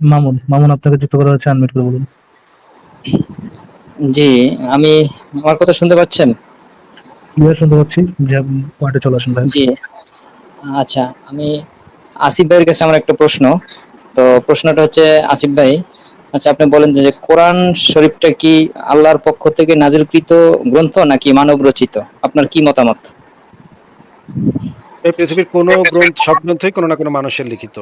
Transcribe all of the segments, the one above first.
মামুন মামুন আপনাকে যুক্ত করা হচ্ছে আনমিউট করে বলুন। জি আমি আমার কথা শুনতে পাচ্ছেন? শুনতে পাচ্ছি যে পয়েন্টে চলে আসুন ভাই। জি আচ্ছা আমি আসিফ ভাইয়ের কাছে আমার একটা প্রশ্ন। তো প্রশ্নটা হচ্ছে আসিফ ভাই আচ্ছা আপনি বলেন যে কোরআন শরীফটা কি আল্লাহর পক্ষ থেকে নাজিলকৃত গ্রন্থ নাকি মানব রচিত আপনার কি মতামত? এই পৃথিবীর কোনো গ্রন্থ সব গ্রন্থই কোনো না কোনো মানুষের লিখিত।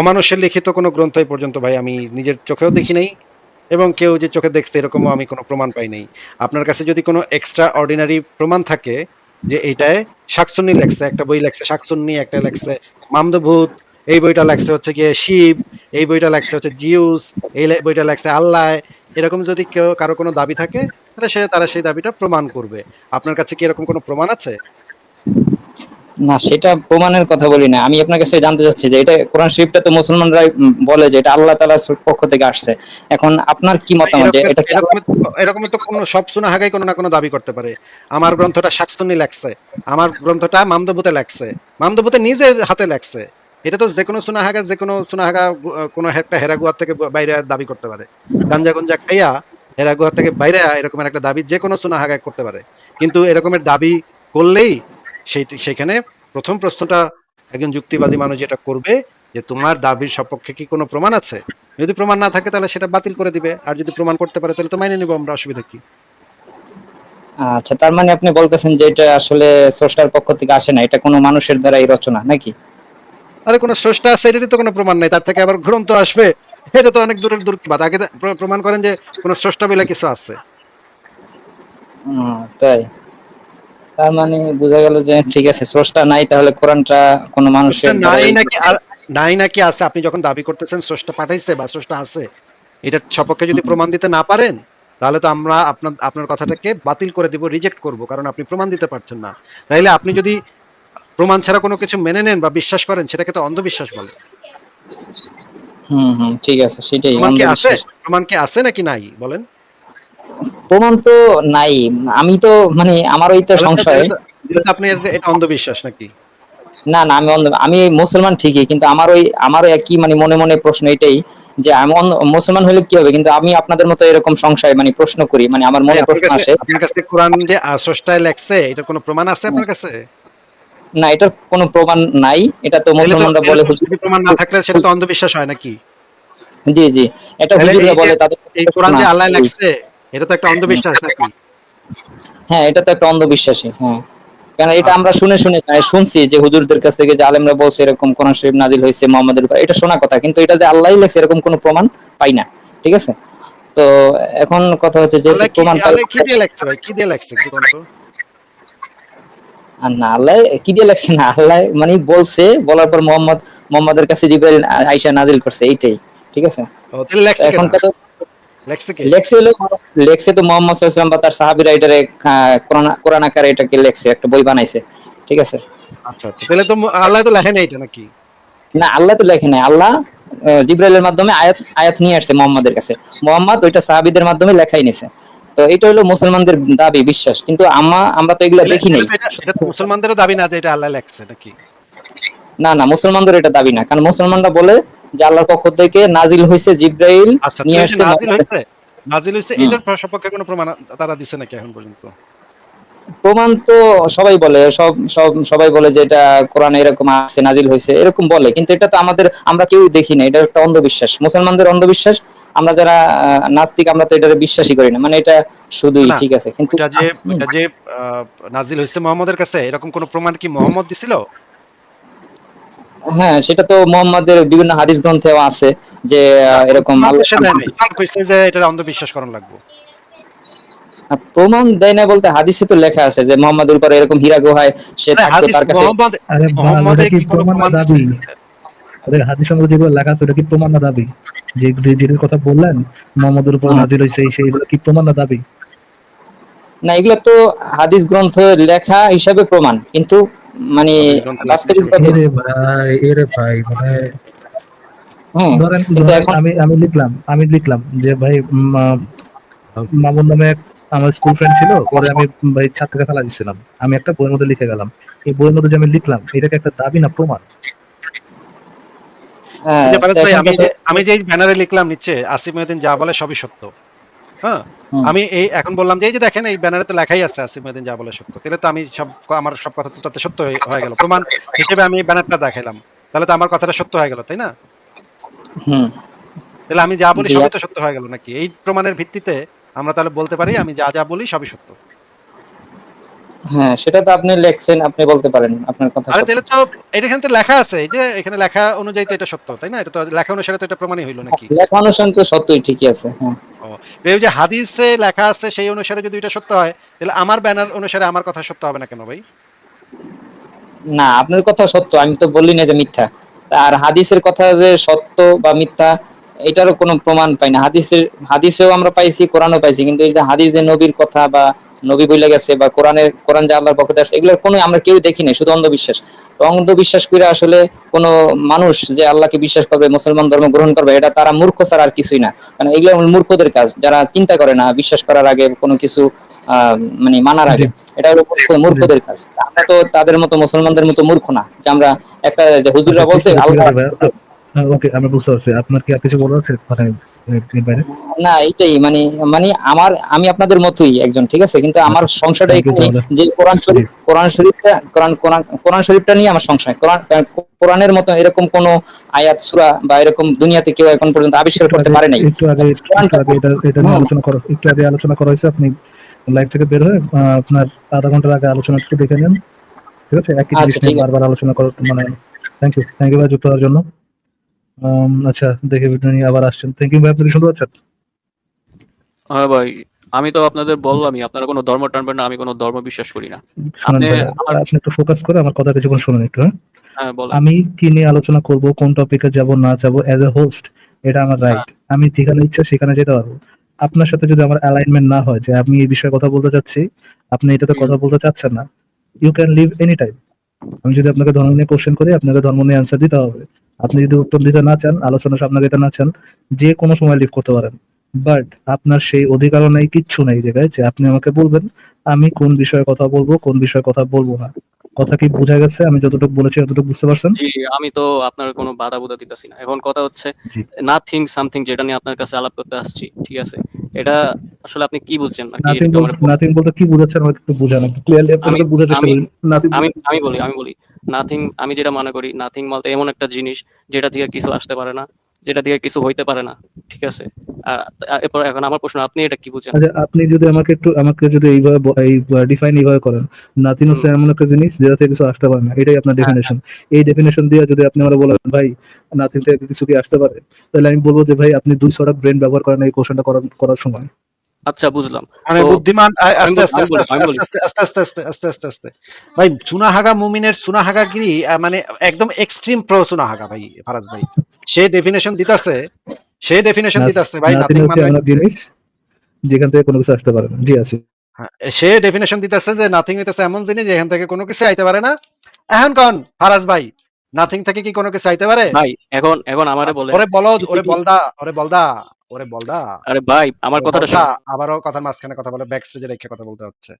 অমানুষের লিখিত কোনো গ্রন্থ পর্যন্ত ভাই আমি নিজের চোখেও দেখি নাই এবং কেউ যে চোখে দেখছে এরকমও আমি কোনো প্রমাণ পাই নাই। আপনার কাছে যদি কোনো এক্সট্রা অর্ডিনারি প্রমাণ থাকে যে এইটায় শাকসুন্নি লেখছে, একটা বই লেখছে শাকসুন্নি একটা লেখছে মামদভূত, এই বইটা লেখছে হচ্ছে গিয়ে শিব, এই বইটা লেখছে হচ্ছে জিউস, এই বইটা লেখছে আল্লাহ, এরকম যদি কেউ কারও কোনো দাবি থাকে, তাহলে সে তারা সেই দাবিটা প্রমাণ করবে। আপনার কাছে কি এরকম কোনো প্রমাণ আছে? না সেটা প্রমাণের কথা বলি না। আমি আপনার কাছে জানতে চাচ্ছি যে এটা কোরআন শরীফটা তো মুসলমানরা বলে যে এটা আল্লাহ তাআলার পক্ষ থেকে আসছে। এখন আপনার কি মতামত যে এটা এরকম তো কোনো সব সুনা হাগাই কোনো না কোনো দাবি করতে পারে। আমার গ্রন্থটা শাকসুন্নি লেখছে। আমার গ্রন্থটা মামদবুতে লেখছে। মামদবুতে নিজের হাতে লেখছে। এটা তো যে কোনো সুনা হাগা যে কোনো সুনা হাগা কোনো একটা হেরা গুহার থেকে বাইরে দাবি করতে পারে। গাঞ্জা গঞ্জা খাইয়া হেরা গুহার থেকে বাইরে এরকমের একটা দাবি যে কোনো সুনা হাগা করতে পারে। কিন্তু এরকমের দাবি করলেই সেই সেখানে প্রথম প্রশ্নটা একজন যুক্তিবাদী মানুষ যেটা করবে যে তোমার দাবির সপক্ষে কি কোনো প্রমাণ আছে? যদি প্রমাণ না থাকে তাহলে সেটা বাতিল করে দিবে। আর যদি প্রমাণ করতে পারে তাহলে তো মাইনে নিব আমরা অসুবিধা কি? আচ্ছা তার মানে আপনি বলতেছেন যে এটা আসলে স্রষ্টার পক্ষ থেকে আসে না এটা কোনো মানুষের দ্বারা এই রচনা নাকি? আরে কোনো স্রষ্টা আছে এটারই তো কোনো প্রমাণ নাই তার থেকে আবার গ্রন্থ আসবে এটা তো অনেক দূরের দূর বাদ আগে প্রমাণ করেন যে কোনো স্রষ্টা বলে কিছু আছে। তাই। তার মানে বোঝা গেল যে ঠিক আছে স্রষ্টা নাই তাহলে কোরআনটা কোনো মানুষের নাই নাকি নাই নাকি আছে? আপনি যখন দাবি করতেছেন স্রষ্টা পাঠাইছে বা স্রষ্টা আছে এটার সপক্ষে যদি প্রমাণ দিতে না পারেন তাহলে তো আমরা আপনার আপনার কথাটাকে বাতিল করে দিব রিজেক্ট করব কারণ আপনি প্রমাণ দিতে পারছেন না। তাইলে আপনি যদি প্রমাণ ছাড়া কোনো কিছু মেনে নেন বা বিশ্বাস করেন সেটাকে তো অন্ধবিশ্বাস বলে। হুম হুম ঠিক আছে সেটাই প্রমাণ কি আছে? প্রমাণ কি আছে নাকি নাই? বলেন। প্রমাণ তো নাই। আমি তো মানে তো তাহলে তো- সংশয়। আপনি এটা- এটা অন্ধবিশ্বাস নাকি? না না আমি আমি মুসলমান ঠিকই কিন্তু আমার ওই আমারও একই মানে মনে মনে প্রশ্ন এটাই যে আমি মুসলমান হলে কি হবে? কিন্তু আমি আপনাদের মতো এরকম সংশয় মানে প্রশ্ন করি মানে আমার মনে প্রশ্ন আসে। আপনার কাছে কোরআন যে স্রষ্টায় লেখছে এটার কোনো প্রমাণ আছে আপনার কাছে? না এটার কোনো প্রমাণ নাই এটা তো মুসলমানরা বলে প্রমাণ না থাকলে সেটা তো অন্ধবিশ্বাস হয় নাকি? জি জি এটা হুজুররা বলে তাদের এই কোরআন যে আল্লাহ লেখছে এটা তো একটা অন্ধবিশ্বাস নাকি? হ্যাঁ এটা তো একটা অন্ধবিশ্বাসী হ্যাঁ। কারণ এটা। আমরা শুনে শুনে আহ, শুনছি যে হুজুরদের কাছ থেকে যে আলেমরা বলছে এরকম কোরআন শরীফ নাজিল হয়েছে মোহাম্মদের উপর এটা শোনা কথা কিন্তু এটা যে আল্লাহই লেখছে এরকম কোনো প্রমাণ পাই না ঠিক আছে? তো এখন কথা হচ্ছে যে প্রমাণ পাই- কি দিয়ে লেখছে ভাই? কি দিয়ে লেখছে? কি না আল্লাহ কি দিয়ে লেখছে না? আল্লাহ মানে বলছে বলার পর মোহাম্মদ মোহাম্মদের কাছে জিব্রাইল আইসা নাজিল করছে এইটাই ঠিক আছে? এখন কথা লেখছে হলো লেখছে তো মোহাম্মদ সাল্লাল্লাহু বা তার সাহাবী রাইটারে কোরআন কোরআন আকারে এটাকে লেখছে একটা বই বানাইছে ঠিক আছে? আচ্ছা তাহলে তো আল্লাহ তো লেখে নাই এটা নাকি? না আল্লাহ তো লেখে নাই। আল্লাহ জিব্রাইলের মাধ্যমে আয়াত আয়াত নিয়ে আসছে মোহাম্মদের কাছে। মোহাম্মদ ওইটা সাহাবীদের মাধ্যমে লেখাই নিছে। তো এটা হলো মুসলমানদের দাবি বিশ্বাস। কিন্তু আমা আমরা তো এগুলো দেখি নাই। তাহলে তো এটা- এটা তো মুসলমানদেরও দাবি না যে এটা আল্লাহ লেখছে নাকি? না না মুসলমানদের এটা দাবি না। কারণ মুসলমানরা বলে যে আল্লাহর পক্ষ থেকে নাজিল হয়েছে জিব্রাইল আচ্ছা নিয়ে আসছে নাজিল হয়েছে। এটার সপক্ষে কোনো প্রমাণ তারা দিছে নাকি এখন পর্যন্ত? প্রমাণ তো সবাই বলে সব সব সবাই বলে যে এটা কোরআনে এরকম আছে নাজিল হয়েছে এরকম বলে। কিন্তু এটা তো আমাদের আমরা কেউ দেখি না এটা একটা অন্ধবিশ্বাস। মুসলমানদের অন্ধবিশ্বাস আমরা যারা নাস্তিক আমরা তো এটা বিশ্বাসই করি না। মানে এটা শুধুই ঠিক আছে কিন্তু এটা যে এটা যে নাজিল হয়েছে মোহাম্মদের কাছে এরকম কোনো প্রমাণ কি মোহাম্মদ দিছিল? হ্যাঁ সেটা তো মোহাম্মদের বিভিন্ন হাদিস গ্রন্থেও আছে যে এরকম যে এটা অন্ধবিশ্বাস করার লাগবে। প্রমাণ দেয় না বলতে হাদিসে তো লেখা আছে যে মোহাম্মদের উপরে এরকম হীরা গুহায় সে থাকতো তার কাছে। আরে মোহাম্মদের কি প্রমাণ না দাবি? ওদের হাদিস সংগ্রহ যেগুলো লেখা আছে ওটা কি প্রমাণ না দাবি? যে যে- যেটার কথা বললেন মোহাম্মদের উপর হুম। নাজিল হয়েছে এই সেই এগুলো কি প্রমাণ না দাবি? না এগুলো তো হাদিস গ্রন্থ লেখা হিসাবে প্রমাণ কিন্তু মানে বাস্তবিক ভাই মানে ধরেন আমি আমি লিখলাম আমি লিখলাম যে ভাই মামুন নামে আমার স্কুল ফ্রেন্ড ছিল পরে আমি ভাই ছাত্রকে ফেলা দিচ্ছিলাম আমি একটা বইয়ের মধ্যে লিখে গেলাম। এই বইয়ের মধ্যে যে আমি লিখলাম এটাকে একটা দাবি না প্রমাণ? হ্যাঁ, আমি যে আমি যে ব্যানারে লিখলাম নিচে আসিফ মহিউদ্দিন যা বলে সবই সত্য। হ্যাঁ? আমি এই এখন বললাম যে এই যে দেখেন এই ব্যানারে তো লেখাই আছে আসিফ মহিউদ্দিন যা বলে সত্য। তাহলে তো আমি সব আমার সব কথা তো তাতে সত্য হয়ে গেল। প্রমাণ হিসেবে আমি এই ব্যানারটা দেখাইলাম। তাহলে তো আমার কথাটা সত্য হয়ে গেল তাই না? হুম। তাহলে আমি যা বলি সবই তো সত্য হয়ে গেল নাকি? এই প্রমাণের ভিত্তিতে আমরা তাহলে বলতে পারি আমি যা যা বলি সবই সত্য। হ্যাঁ সেটা তো আপনি লেখছেন আপনি বলতে পারেন আপনার কথা আরে তাহলে তো এটা এখানে তো লেখা আছে এই যে এখানে লেখা অনুযায়ী তো এটা সত্য তাই না? এটা তো লেখা অনুসারে তো এটা প্রমাণই হইল নাকি? লেখা অনুসারে তো সত্যই ঠিকই আছে হ্যাঁ। এই যে হাদিসে লেখা আছে সেই অনুসারে যদি এটা সত্য হয় তাহলে আমার ব্যানার অনুসারে আমার কথা সত্য হবে না কেন ভাই? না আপনার কথা সত্য আমি তো বললি না যে মিথ্যা। আর হাদিসের কথা যে সত্য বা মিথ্যা এটারও কোনো প্রমাণ পাই না। হাদিসের হাদিসেও আমরা পাইছি কোরআনও পাইছি কিন্তু এই যে হাদিস যে নবীর কথা বা নবী বলে গেছে বা কোরআনের, কোরআন যে আল্লাহর পক্ষ আসছে এগুলোর কোনো আমরা কেউ দেখি নাই শুধু অন্ধবিশ্বাস। তো অন্ধবিশ্বাস করে আসলে কোনো মানুষ যে আল্লাহকে বিশ্বাস করবে, মুসলমান ধর্ম গ্রহণ করবে, এটা তারা মূর্খ ছাড়া আর কিছুই না। কারণ এগুলো মূর্খদের কাজ, যারা চিন্তা করে না, বিশ্বাস করার আগে কোনো কিছু মানে মানার আগে। এটা মূর্খদের কাজ। আমরা তো তাদের মতো মুসলমানদের মতো মূর্খ না, যে আমরা একটা যে হুজুররা বলছে, আল্লাহ ওকে আমি বুঝতে পারছি। আপনার কি আর কিছু বলার আছে মানে না এইটাই মানে মানে আমার আমি আপনাদের মতোই একজন ঠিক আছে? কিন্তু আমার Thank you, এখানে যে কোরআন শরীফ কোরআন শরীফটা কোরআন কোরআন শরীফটা নিয়ে আমার সংসার কোরআন কোরআনের মতো এরকম কোন আয়াত সূরা বা এরকম দুনিয়াতে কেউ এখন পর্যন্ত আবিষ্কার করতে পারে নাই। একটু আগে এটা এটা নিয়ে আলোচনা করা। একটু আগে আলোচনা করা হয়েছে আপনি লাইভ থেকে বের হয়ে আপনার আধা ঘণ্টার আগে আলোচনা একটু দেখে নেন ঠিক আছে? একই জিনিস আচ্ছা, আছে। বারবার আলোচনা করার মানে থ্যাংক ইউ থ্যাংক ইউ ভাই যুক্ত হওয়ার জন্য। আচ্ছা দেখে ভিডিও নিয়ে আবার আসছেন। থ্যাংক ইউ ভাই আপনি শুনতে পাচ্ছেন? হ্যাঁ ভাই আমি তো আপনাদের বললামই আপনারা কোনো ধর্ম টানবেন না আমি কোনো ধর্ম বিশ্বাস করি না। আপনি আপনি একটু ফোকাস করে আমার কথা কিছুক্ষণ শুনুন একটু হ্যাঁ? হ্যাঁ আমি কি নিয়ে আলোচনা করব কোন টপিকে যাব না যাব এজ এ হোস্ট এটা আমার রাইট আমি যেখানে ইচ্ছা সেখানে যেতে পারব। আপনার সাথে যদি আমার অ্যালাইনমেন্ট না হয় যে আমি এই বিষয়ে কথা বলতে চাচ্ছি আপনি এটাতে কথা বলতে চাচ্ছেন না you can leave any time আমি যদি আপনাকে ধর্ম নিয়ে কোশ্চেন করি আপনাকে ধর্ম নিয়ে অ্যান্সার দিতে হবে। আপনি যদি উত্তর দিতে না চান, আলোচনা সামনে দিতে না চান, যে কোনো সময় লিভ করতে পারেন। বাট আপনার সেই অধিকারও নেই, কিচ্ছু নেই যে আপনি আমাকে বলবেন, আমি কোন বিষয়ে কথা বলব, কোন বিষয়ে কথা বলব না। কথা কি বোঝা গেছে? আমি যতটুকু বলেছি ততটুকু বুঝতে পারছেন? জি আমি তো আপনার কোনো বাধা বোধা দিতেছি না। এখন কথা হচ্ছে নাথিং সামথিং যেটা নিয়ে আপনার কাছে আলাপ করতে আসছি ঠিক আছে? এটা আসলে আপনি কি বুঝছেন? নাকি নাথিং বলতে কি বোঝাচ্ছেন আমাকে একটু বোঝান একটু ক্লিয়ারলি আপনাকে আমি- চেষ্টা করুন নাথিং আমি আমি বলি আমি বলি নাথিং আমি যেটা মনে করি নাথিং বলতে এমন একটা জিনিস যেটা থেকে কিছু আসতে পারে না। যেটা দিয়ে কিছু হইতে পারে না ঠিক আছে? এরপর এখন আমার প্রশ্ন আপনি এটা কি বুঝেন? আচ্ছা আপনি যদি আমাকে একটু আমাকে যদি এইভাবে এই ডিফাইন এইভাবে করেন নাতিন হচ্ছে এমন একটা জিনিস যেটা থেকে কিছু আসতে পারে না এটাই আপনার ডেফিনেশন এই ডেফিনেশন দিয়ে যদি আপনি আমার বলেন ভাই নাতিন থেকে কিছু কি আসতে পারে? তাহলে আমি বলব যে ভাই আপনি দুই সড়ক ব্রেন ব্যবহার করেন এই কোশ্চেনটা করার সময়। আচ্ছা বুঝলাম। মানে বুদ্ধিমান আস্তে আস্তে আস্তে আস্তে আস্তে আস্তে আস্তে আস্তে ভাই চুনাহাগা মুমিনের চুনাহাগাগিরি মানে একদম এক্সট্রিম প্রো চুনাহাগা ভাই ফারাজ ভাই। সে ডেফিনেশন দিতাছে সে ডেফিনেশন দিতাছে ভাই নাথিং মানে জিনিস যেখান থেকে কোনো কিছু আসতে পারে না। জি আছে। হ্যাঁ, সে ডেফিনেশন দিতেছে যে নাথিং হইতেছে এমন জিনিস যেখান থেকে কোনো কিছু আইতে পারে না। এখন কোন ফারাজ ভাই নাথিং থেকে কি কোনো কিছু আইতে পারে? ভাই এখন এখন আমারে বলে ওরে বলদ ওরে বলদা ওরে বলদা ওরে বলদা। আরে ভাই আমার কথাটা শুনুন আবারও কথার মাঝখানে কথা বলে ব্যাক স্টেজে রেখে কথা বলতে হচ্ছে।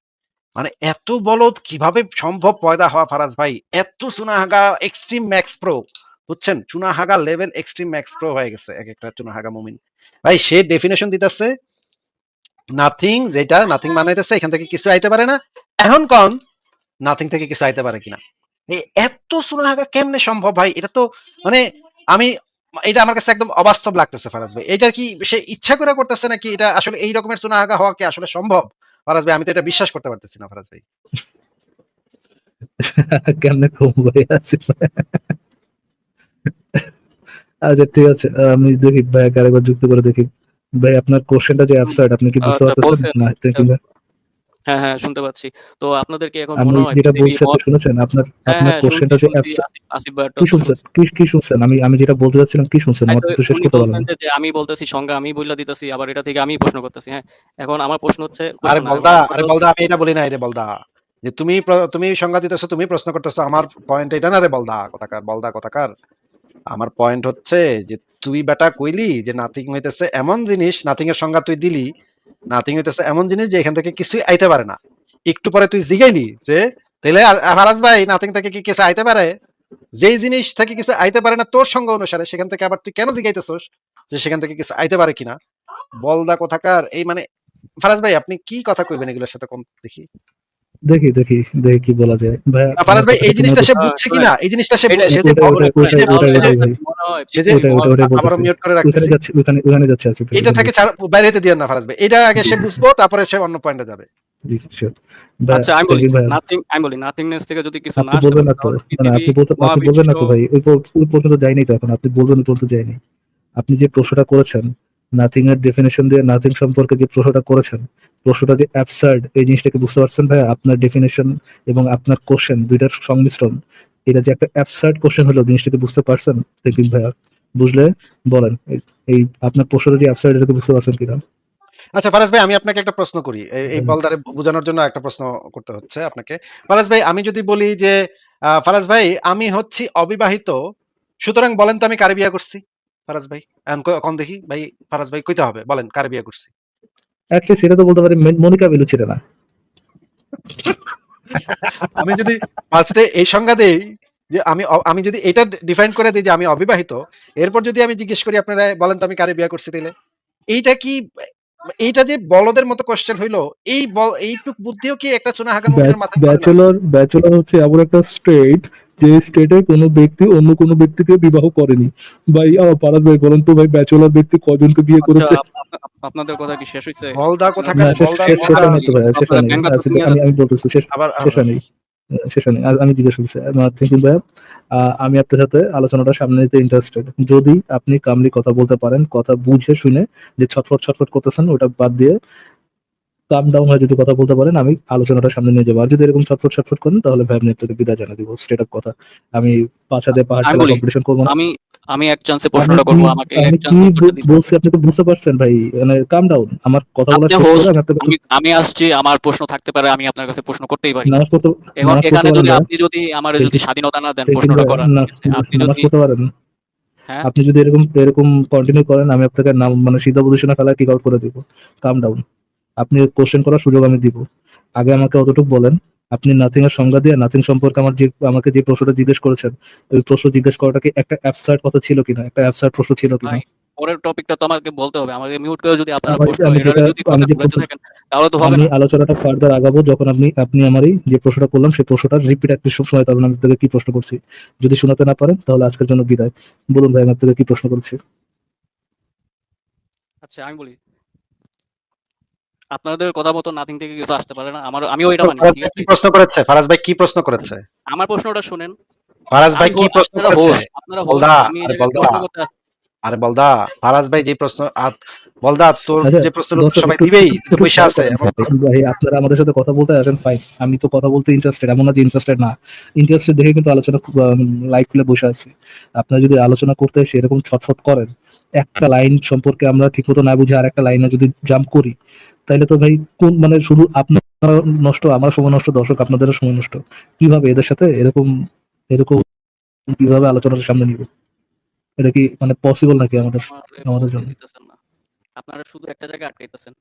মানে এত বলদ কীভাবে সম্ভব পয়দা হওয়া ফারাজ ভাই? এত চুনাহাগা এক্সট্রিম ম্যাক্স প্রো বুঝছেন? চুনাহাগা লেভেল এক্সট্রিম ম্যাক্স প্রো হয়ে গেছে এক একটা চুনাহাগা মুমিন। ভাই সে ডেফিনেশন দিতেছে নাথিং যেটা নাথিং মানাইতেছে এখান থেকে কিছু আইতে পারে না। এখন কম নাথিং থেকে কিছু আইতে পারে কিনা। এত চুনাহাগা কেমনে সম্ভব ভাই? এটা তো মানে আমি এটা আমার কাছে একদম অবাস্তব লাগতেছে ফারাজ ভাই। এটা কি সে ইচ্ছা করে করতেছে নাকি এটা আসলে এই রকমের চুনাহাগা হওয়া কি আসলে সম্ভব? ফারাজ ভাই আমি তো এটা বিশ্বাস করতে পারতেছি না ফারাজ ভাই। কেমনে কম ভাই আছে? আচ্ছা ঠিক আছে। আমি দেখি ভাই আরেকবার যুক্ত করে দেখি। ভাই আপনার কোশ্চেনটা যে অ্যাবসার্ড আপনি কি বুঝতে আচ্ছা, পারতেছেন না? ভাই। হ্যাঁ হ্যাঁ শুনতে পাচ্ছি। তো আপনাদের কি এখন মনে হয় যেটা পৃথিবী বলছি শুনেছেন আপনার হ্যাঁ আপনার হ্যাঁ কোশ্চেনটা যে আসিফ- কি শুনছেন? কি কি শুনছেন? আমি আমি যেটা বলতে যাচ্ছিলাম কি শুনছেন? আমার আচ্ছা, তো শেষ করতে পারলাম যে- আমি বলতেছি সংজ্ঞা আমি বইলা দিতেছি আবার এটা থেকে আমি প্রশ্ন করতেছি হ্যাঁ। এখন আমার প্রশ্ন হচ্ছে আরে না, বলদা আরে বলদা আমি এটা বলি না রে বলদা। যে তুমি তুমি সংজ্ঞা দিতেছো তুমি প্রশ্ন করতেছো আমার পয়েন্ট এটা না রে বলদা কথাকার বলদা কথাকার। আমার পয়েন্ট হচ্ছে যে তুই বেটা কইলি যে নাথিং হইতেছে এমন জিনিস নাথিং এর সংজ্ঞা তুই দিলি নাথিং হইতেছে। এমন জিনিস যে এখান থেকে কিছু আইতে পারে না। একটু পরে তুই জিগাইলি যে তাহলে আ- ফারাজ ভাই নাথিং থেকে কি কিছু আইতে পারে? যেই জিনিস থেকে কিছু আইতে পারে না তোর সঙ্গ অনুসারে, সেখান থেকে আবার তুই কেন জিগাইতেছস যে সেখান থেকে কিছু আইতে পারে কিনা? বলদা কোথাকার, এই মানে ফারাজ ভাই, আপনি কি কথা কইবেন এগুলোর সাথে? কোন দেখি। দেখি দেখি দেখি কি বলা যায়। ভাই না, ফারাজ ভাই এই জিনিসটা সে বুঝছে কিনা? এই জিনিসটা সে যে। মনে হয় আবারও বলতেছি। মিউট করে রাখতেছি। ওখানে ওখানে যাচ্ছে আছে। এটা থেকে বাইরে হতে দিও না ফারাজ ভাই। এটা আগে সে বুঝব তারপরে সে অন্য পয়েন্টে যাবে। আচ্ছা আমি বলি নাথিং আমি বলি নাথিংনেস থেকে যদি কিছু না আপনি বলবেন না তো। আপনি পৃথিবী, বলতে আপনি মহাবিশ্ব, বলবেন না তো ভাই। ওই পর্যন্ত যায়নি তো এখন। আপনি বলবেন পর্যন্ত যায়নি। আপনি যে প্রশ্নটা করেছেন নাথিং এর ডেফিনেশন দিয়ে নাথিং সম্পর্কে যে প্রশ্নটা করেছেন প্রশ্নটা যে অ্যাবসার্ড এই জিনিসটাকে বুঝতে পারছেন ভাই আপনার ডেফিনেশন এবং আপনার কোশ্চেন দুইটার সংমিশ্রণ এটা যে একটা অ্যাবসার্ড কোশ্চেন হলো জিনিসটাকে বুঝতে পারছেন? থিঙ্কিং ভাইয়া বুঝলে? বলেন এই- আপনার প্রশ্নটা যে অ্যাবসার্ড এটাকে বুঝতে পারছেন কিনা? আচ্ছা ফারাজ ভাই আমি আপনাকে একটা প্রশ্ন করি। এই- বলদারে বোঝানোর জন্য একটা প্রশ্ন করতে হচ্ছে আপনাকে। ফারাজ ভাই আমি যদি বলি যে ফারাজ ভাই আমি হচ্ছি অবিবাহিত সুতরাং বলেন তো আমি কারে বিয়া করছি? ফারাজ ভাই? এখন কোন দেখি ভাই ফারাজ ভাই কইতে হবে? বলেন কারে বিয়া করছি? অ্যাটলিস্ট এটা তো বলতে পারি মনিকা বেলু ছিল না। আমি যদি ফার্স্টে এই সংজ্ঞা দেই যে আমি আমি যদি এটা ডিফাইন করে দিই যে আমি অবিবাহিত এরপর যদি আমি জিজ্ঞেস করি আপনারা বলেন তো আমি কারে বিয়া করছি তাইলে? এইটা কি এইটা যে বলদের মতো কোশ্চেন হইল এই বল- এইটুক বুদ্ধিও কি একটা চুনা হাগা মুখের মাথায় ব্যাচেলর ব্যাচেলর হচ্ছে এমন একটা স্টেট যে স্টেটে কোনো ব্যক্তি অন্য কোনো ব্যক্তিকে বিবাহ করেনি। ভাই পারাজ ভাই বলেন তো ভাই ব্যাচেলর ব্যক্তি কজনকে বিয়ে করেছে? আচ্ছা, আপ- আপনাদের কথা কি শেষ হয়েছে? বলদা না কোথাকার? শেষ হয়নি তো ভাই হয়নি আচ্ছা, আমি আমি বলতেছি শেষ শেষ হয়নি শেষ হয়নি আমি জিজ্ঞেস করছি থিঙ্কিং আহ, আমি আপনার সাথে আলোচনাটা সামনে নিতে ইন্টারেস্টেড যদি আপনি কামলি কথা বলতে পারেন কথা বুঝে শুনে যে ছটফট ছটফট করতেছেন ওটা বাদ দিয়ে কাম ডাউন হয়ে যদি কথা বলতে পারেন আমি আলোচনাটা সামনে নিয়ে যাব। আর যদি এরকম ছটফট ছটফট করেন তাহলে ভাই আমি আপনাকে বিদায় জানা দিব স্ট্রেট আপ কথা। আমি পাঁচা দিয়ে পাহাড় খেলা কম্পিটিশন করব না। আমি আমি এক চান্সে প্রশ্নটা কি- করব আমাকে এক কি চান্স বলছি আপনি তো বুঝতে পারছেন ভাই মানে কাম ডাউন আমার কথা বলা আমি আমি আসছি আমার প্রশ্ন থাকতে পারে আমি আপনার কাছে প্রশ্ন করতেই পারি। এখন এখানে যদি আপনি যদি আমার যদি স্বাধীনতা না দেন প্রশ্নটা করার আপনি যদি পড়তে পারেন। হ্যাঁ? আপনি যদি এরকম এরকম কন্টিনিউ করেন আমি আপনাকে নাম মানে সিধা পজিশনে ফেলা কিক আউট করে দিব। কাম ডাউন আপনি কোশ্চেন করার সুযোগ আমি দিব। আগে আমাকে অতটুকু বলেন আপনি নাথিং এর সংজ্ঞা দিয়ে নাথিং সম্পর্কে আমার যে আমাকে যে প্রশ্নটা জিজ্ঞেস করেছেন ওই প্রশ্ন জিজ্ঞেস করাটা কি একটা অ্যাবসার্ড কথা ছিল কিনা? একটা অ্যাবসার্ড প্রশ্ন ছিল কিনা? পরের টপিকটা তো আমাকে বলতে হবে। আমাকে মিউট করে যদি আপনারা প্রশ্ন যদি আমি কথা বলতে প্রশ্ন- থাকেন তাহলে তো হবে আমি আলোচনাটা ফার্দার আগাবো যখন আপনি আপনি আমারই যে প্রশ্নটা করলাম সেই প্রশ্নটা রিপিট একটু শোনাতে পারবেন আমি আপনাকে কি প্রশ্ন করছি? যদি শোনাতে না পারেন তাহলে আজকের জন্য বিদায়। বলুন ভাই আমি আপনাকে কি প্রশ্ন করছি? আচ্ছা আমি বলি। আপনাদের কথা মতো নাথিং থেকে কিছু আসতে পারে না। আমার আমিও এটা মানি? কি প্রশ্ন করেছে? ফারাজ ভাই কি প্রশ্ন করেছে? আমার প্রশ্নটা শুনেন। ফারাজ ভাই কি প্রশ্ন করেছে? আপনারা বলদা, আমি আরে বলদা। প্রশ্ন। আরে বলদা ফারাজ ভাই যে প্রশ্ন বলদা তোর আচ্ছা, যে উত্তর সবাই দিবেই তো পয়সা আছে। ভাই, ভাই আপনারা আমাদের সাথে কথা বলতে আসেন ফাইন আমি তো কথা বলতে ইন্টারেস্টেড এমন না যে ইন্টারেস্টেড না। ইন্টারেস্টেড দেখে কিন্তু আলোচনা খুব লাইক খুলে বসে আছে। আপনারা যদি আলোচনা করতে এসে এরকম ছটফট করেন একটা লাইন সম্পর্কে আমরা ঠিকমতো না বুঝে আর একটা লাইনে যদি জাম্প করি তাহলে তো ভাই কোন মানে শুধু আপনার নষ্ট আমার সময় নষ্ট দর্শক আপনাদের সময় নষ্ট কীভাবে এদের সাথে এরকম এরকম কীভাবে আলোচনার সামনে নিব এটা কি মানে পসিবল নাকি আমাদের আমাদের জন্য। না। আপনারা শুধু একটা জায়গায় আটকাইতেছেন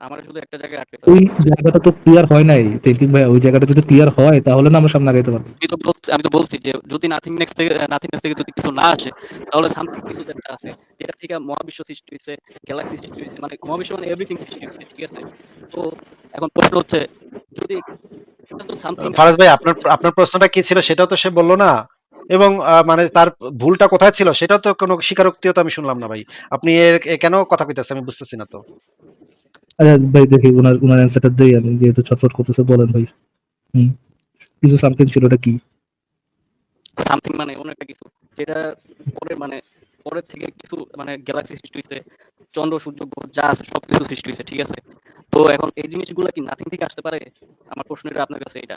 আমার শুধু একটা জায়গায় ওই জায়গাটা তো ক্লিয়ার হয় নাই। থিঙ্কিং ভাই ওই জায়গাটা যদি ক্লিয়ার হয় তাহলে না আমরা সামনে আগাইতে পারব। আমি তো বলছি আমি তো বলছি যে যদি নাথিং নেক্সট থেকে নাথিংনেস থেকে যদি কিছু না আসে তাহলে সামথিং কিছু একটা আছে যেটা থেকে মহাবিশ্ব সৃষ্টি হয়েছে গ্যালাক্সি সৃষ্টি হয়েছে মানে মহাবিশ্ব মানে এভরিথিং সৃষ্টি হয়েছে ঠিক আছে? তো এখন প্রশ্ন হচ্ছে যদি এটা তো সামথিং ফারাজ ভাই আপনার আপনার প্রশ্নটা কি ছিল সেটাও তো সে বলল না। এবং আহ, মানে তার ভুলটা কোথায় ছিল সেটাও তো কোনো স্বীকারোক্তিও তো আমি শুনলাম না ভাই। আপনি এর কেন কথা কইতেছে আমি বুঝতেছি না তো। আচ্ছা ভাই দেখি ওনার ওনার অ্যান্সারটা দেই আমি যেহেতু ছটফট করতেছে বলেন ভাই। হুম কিছু সামথিং ছিল ওটা কি? সামথিং মানে এমন একটা কিছু যেটা পরে মানে পরের থেকে কিছু মানে গ্যালাক্সি সৃষ্টি হয়েছে চন্দ্র সূর্য গ্রহ যা আছে সবকিছু সৃষ্টি হয়েছে ঠিক আছে? তো এখন এই জিনিসগুলো কি নাথিং থেকে আসতে পারে? আমার প্রশ্নটা আপনার কাছে এটা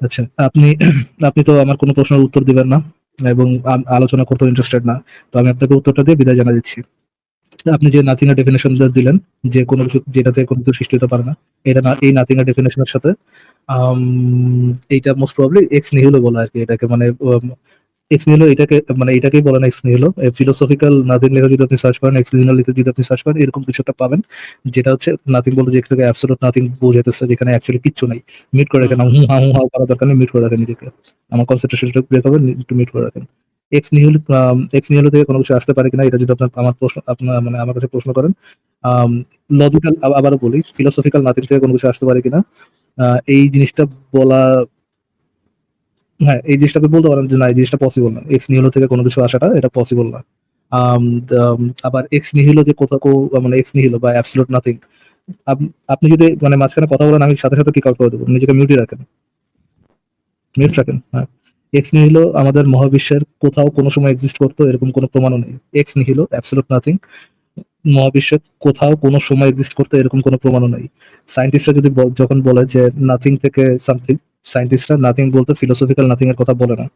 আচ্ছা আপনি আপনি তো আমার কোনো প্রশ্নের উত্তর দিবেন না এবং আলোচনা করতে ইন্টারেস্টেড না তো আমি আপনাকে উত্তরটা দিয়ে বিদায় জানা দিচ্ছি আপনি যে নাথিং এর ডেফিনেশন দিলেন যে কোনো কিছু যেটাতে কোনো কিছু সৃষ্টি হতে পারে না এটা না এই নাথিং এর ডেফিনেশনের সাথে এইটা মোস্ট প্রবলি এক্স নিহিলো বলা আর কি এটাকে মানে এক্স নিহিলো এটাকে মানে এটাকেই বলে না এক্স নিহিলো ফিলোসফিক্যাল নাথিং লেখা যদি আপনি সার্চ করেন এক্স নিহিলো লিখে যদি আপনি সার্চ করেন এরকম কিছু একটা পাবেন যেটা হচ্ছে নাথিং বলতে যেটাকে অ্যাবসলুট নাথিং বোঝাতেছে যেখানে অ্যাকচুয়ালি কিচ্ছু নাই। মিট করে রাখেন হু হা হু হা করার দরকার নেই মিট করে রাখেন নিজেকে। আমার কনসেন্ট্রেশনটা ব্রেক হবে একটু মিট করে রাখেন। এক্স নিহিলো এক্স নিহিলো থেকে কোনো কিছু আসতে পারে কিনা এটা যদি আপনার আমার প্রশ্ন আপনার মানে আমার কাছে প্রশ্ন করেন লজিক্যাল আবারও বলি ফিলোসফিক্যাল নাথিং থেকে কোনো কিছু আসতে পারে কিনা এই জিনিসটা বলা হ্যাঁ এই জিনিসটা বলতে পারেন যে না এই জিনিসটা পসিবল না। এক্স নিহিলো থেকে কোনো কিছু আসাটা এটা পসিবল না। আম, আবার এক্স নিহিলো যে কোথাও মানে এক্স নিহিলো বা অ্যাবসলুট নাথিং আপনি যদি মানে মাঝখানে কথা বলেন আমি সাথে সাথে কিক আউট করে দেবো? নিজেকে মিউটি রাখেন। মিউট রাখেন হ্যাঁ। এক্স নিহিলো আমাদের মহাবিশ্বের কোথাও কোনো সময় এক্সিস্ট করতো, এরকম কোনো প্রমাণও নেই। এক্স নিহিলো অ্যাবসলুট নাথিং মহাবিশ্বে কোথাও কোনো সময় এক্সিস্ট করতে, এরকম কোনো প্রমাণও নেই। সায়েন্টিস্টরা যদি যখন বলে যে নাথিং থেকে সামথিং সায়েন্টিস্টরা নাথিং বলতে ফিলোসফিক্যাল নাথিং এর কথা বলে না।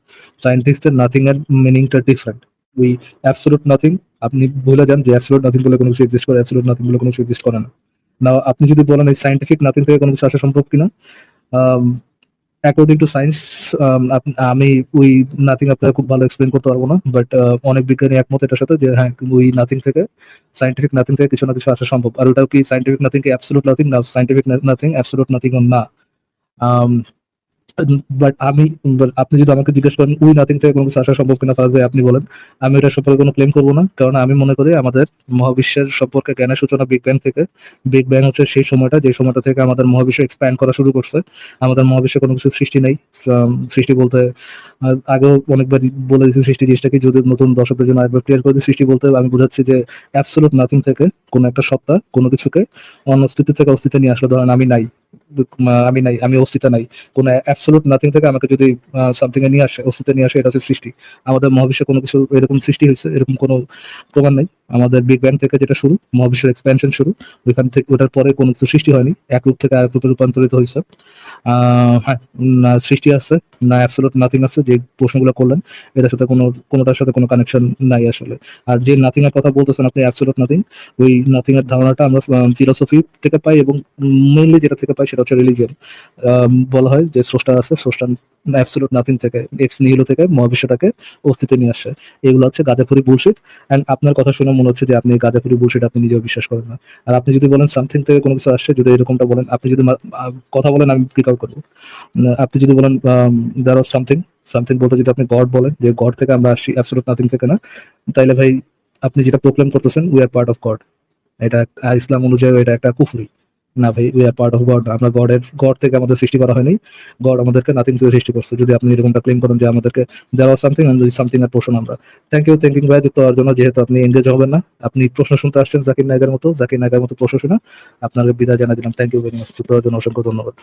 সায়েন্টিস্টের নাথিং এর মিনিংটা ডিফারেন্ট উই অ্যাবসলুট নাথিং আপনি ভুলে যান যে অ্যাবসলুট নাথিং বলে কোনো কিছু এক্সিস্ট করে অ্যাবসলুট নাথিং বলে কোনো কিছু এক্সিস্ট করে না। না আপনি যদি বলেন এই সায়েন্টিফিক নাথিং থেকে কোনো কিছু আসা সম্ভব কিনা অ্যাকর্ডিং টু সায়েন্স আমি ওই নাথিং আপনাকে খুব ভালো এক্সপ্লেন করতে পারব না বাট অনেক বিজ্ঞানী একমত এটার সাথে যে হ্যাঁ ওই নাথিং থেকে সাইন্টিফিক নাথিং থেকে কিছু না কিছু আসা সম্ভব। আর ওটাও কি সাইন্টিফিক নাথিং কি অ্যাবসলুট নাথিং না সাইন্টিফিক নাথিং অ্যাবসলুট নাথিং না। বাট আমি আপনি যদি আমাকে জিজ্ঞেস করেন উই নাথিং থেকে কোনো কিছু আসা সম্ভব কিনা ভাই আপনি বলেন। আমি এটা সম্পর্কে কোনো ক্লেম করব না, কারণ আমি মনে করি আমাদের মহাবিশ্বের সম্পর্কে জ্ঞানের সূচনা বিগ ব্যাং থেকে। বিগ ব্যাং হচ্ছে সেই সময়টা, যে সময়টা থেকে আমাদের মহাবিশ্ব এক্সপ্যান্ড করা শুরু করছে। আমাদের মহাবিশ্বে কোনো কিছু সৃষ্টি নেই। সৃষ্টি বলতে আগেও অনেকবার বলে দিয়েছি সৃষ্টি জিনিসটা কি যদি নতুন দর্শকদের জন্য একবার ক্লিয়ার করে দিই, সৃষ্টি বলতে আমি বোঝাচ্ছি যে অ্যাবসলুট নাথিং থেকে কোনো একটা সত্তা, কোনো কিছুকে অন্য অস্তিত্ব থেকে অস্তিত্বে নিয়ে আসলে ধরেন আমি নাই। আমি নাই, আমি অস্তিত্ব নাই। কোনো অ্যাবসলুট নাথিং থেকে আমাকে যদি সামথিং এ নিয়ে আসে, অস্তিত্বে নিয়ে আসে, এটা হচ্ছে সৃষ্টি। আমাদের মহাবিশ্বে কোনো কিছু এরকম সৃষ্টি হয়েছে, এরকম কোনো প্রমাণ নেই। আমাদের বিগ ব্যাং থেকে যেটা শুরু, মহাবিশ্বের এক্সপ্যানশন শুরু, ওইখান থেকে, ওটার পরে কোনো কিছু সৃষ্টি হয়নি। এক রূপ থেকে আরেক রূপে রূপান্তরিত হয়েছে। হ্যাঁ সৃষ্টি আছে, না অ্যাবসলুট নাথিং আছে, যে প্রশ্নগুলো করলেন, এটার সাথে কোনো, কোনোটার সাথে কোনো কানেকশন নাই আসলে। আর যে নাথিং এর কথা বলতেছেন আপনি অ্যাবসলুট নাথিং ওই নাথিং এর ধারণাটা আমরা ফিলোসফি থেকে পাই এবং মেইনলি যেটা থেকে পাই সেটা হচ্ছে রিলিজিয়ন বলা হয় যে স্রষ্টা আছে, স্রষ্টা অ্যাবসলুট নাথিং থেকে এক্স নিহিলো থেকে মহাবিশ্বটাকে অস্তিত্বে নিয়ে আসে। এগুলো হচ্ছে গাজাপুরি বুলশিট অ্যান্ড আপনার কথা শুনে মনে হচ্ছে যে আপনি গাজাপুরি বুলশিট আপনি নিজেও বিশ্বাস করেন না। আর আপনি যদি বলেন সামথিং থেকে কোনো কিছু আসছে, যদি এরকমটা বলেন, আপনি যদি কথা বলেন, আমি পিক আউট করব আপনি যদি বলেন দ্যার আর সামথিং সামথিং বলতে যদি আপনি গড বলেন, যে গড থেকে আমরা আসছি অ্যাবসলুট নাথিং থেকে না, তাইলে ভাই, আপনি যেটা প্রোক্লেম করতেছেন we are part of God এটা ইসলাম অনুযায়ী এটা একটা কুফরি। না ভাই we are part of God আমরা গডের, গড থেকে আমাদের সৃষ্টি করা হয়নি। গড আমাদেরকে নাথিং থেকে সৃষ্টি করছে। যদি আপনি এরকমটা ক্লেম করেন যে আমাদেরকে দেওয়া সামথিং সামথিং আর পোষণ আমরা। থ্যাংক ইউ থ্যাংকিং ভাই যুক্ত জন্য। যেহেতু আপনি এনগেজ হবেন না, আপনি প্রশ্ন শুনতে আসছেন জাকির নায়কের মতো, জাকির নায়কের মতো প্রশ্ন শুনে আপনাকে বিদায় জানিয়ে দিলাম। থ্যাংক ইউ ভেরি মাচ যুক্ত জন্য অসংখ্য ধন্যবাদ।